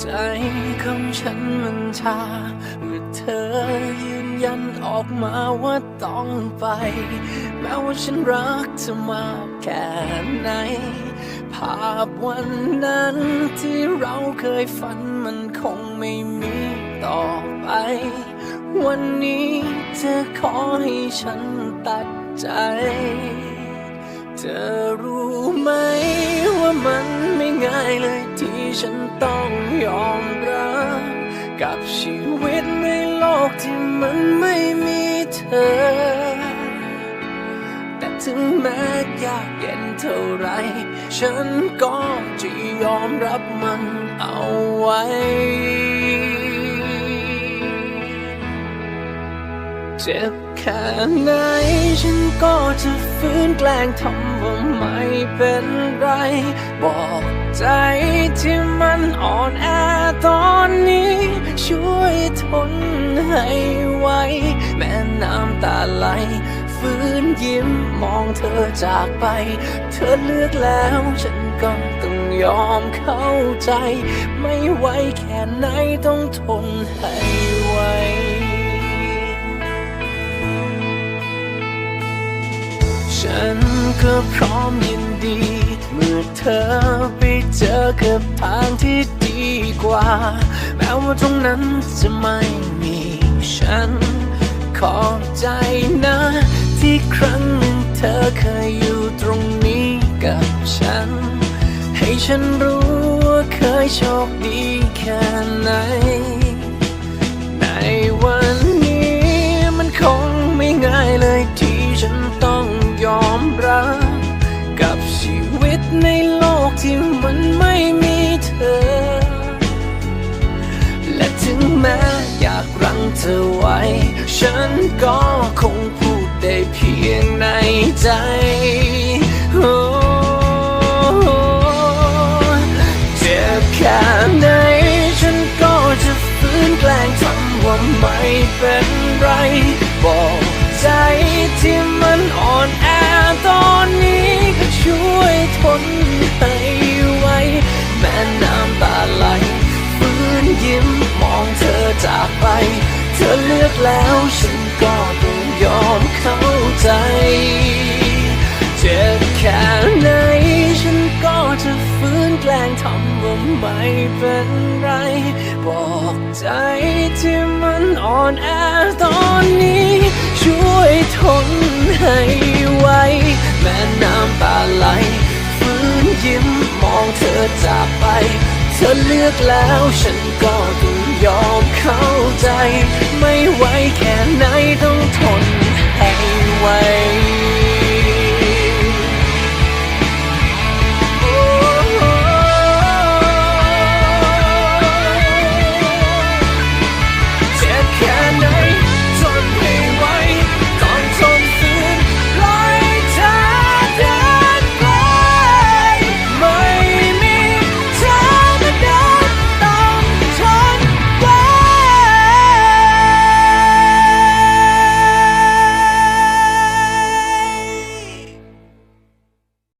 ใจของฉันมันชาเมื่อเธอยืนยันออกมาว่าต้องไป แม้ว่าฉันรักเธอมากแค่ไหน ภาพวันนั้นที่เราเคยฝันมันคงไม่มีต่อไป วันนี้เธอขอให้ฉันตัดใจ เธอรู้ไหมว่ามันไม่ง่ายเลยที่ฉันต้อง ยอมรับกับชีวิตในโลกที่มันไม่มีเธอ แต่ถึงแม้ยากเย็นเท่าไร ฉันก็จะยอมรับมันเอาไว้เจ็บแค่ไหนฉันก็จะฟื้นแกล้งทำว่าไม่เป็นไร บอกใจที่มัน วยทนให้ไว แม้น้ำตาไหลฟื้นยิ้มมองเธอจากไป เธอเลือกแล้วฉันก็ต้องยอมเข้าใจ ไม่ไหวแค่ไหนต้องทนให้ไวฉันก็พร้อมยินดี เมื่อเธอไปเจอกับทางที่ ดีกว่า แม้ว่าตรงนั้นจะไม่มีฉัน ขอบใจนะ ที่ครั้งหนึ่งเธอเคยอยู่ตรงนี้กับฉัน ให้ฉันรู้ว่าเคยโชคดีแค่ไหนใน งแม้อยากรั้งเธอไว้ ฉันก็คงพูดได้เพียงในใจโอ้เจ็บแค่ไหนฉันก็จะฟื้นแกล้งทำว่าไม่เป็นไร บอกใจที่มันอ่อนแอตอนนี้ก็ช่วยทน แล้วฉันก็ต้องยอมเข้าใจ เจ็บแค่ไหนฉันก็จะฟื้นแกล้งทำว่าไม่เป็นไร บอกใจที่มันอ่อนแอตอนนี้ ช่วยทนให้ไวแม้น้ำตาไหลฟื้นยิ้มมองเธอจากไป เธอเลือกแล้วฉันก็ต้องยอมเข้า why can't I?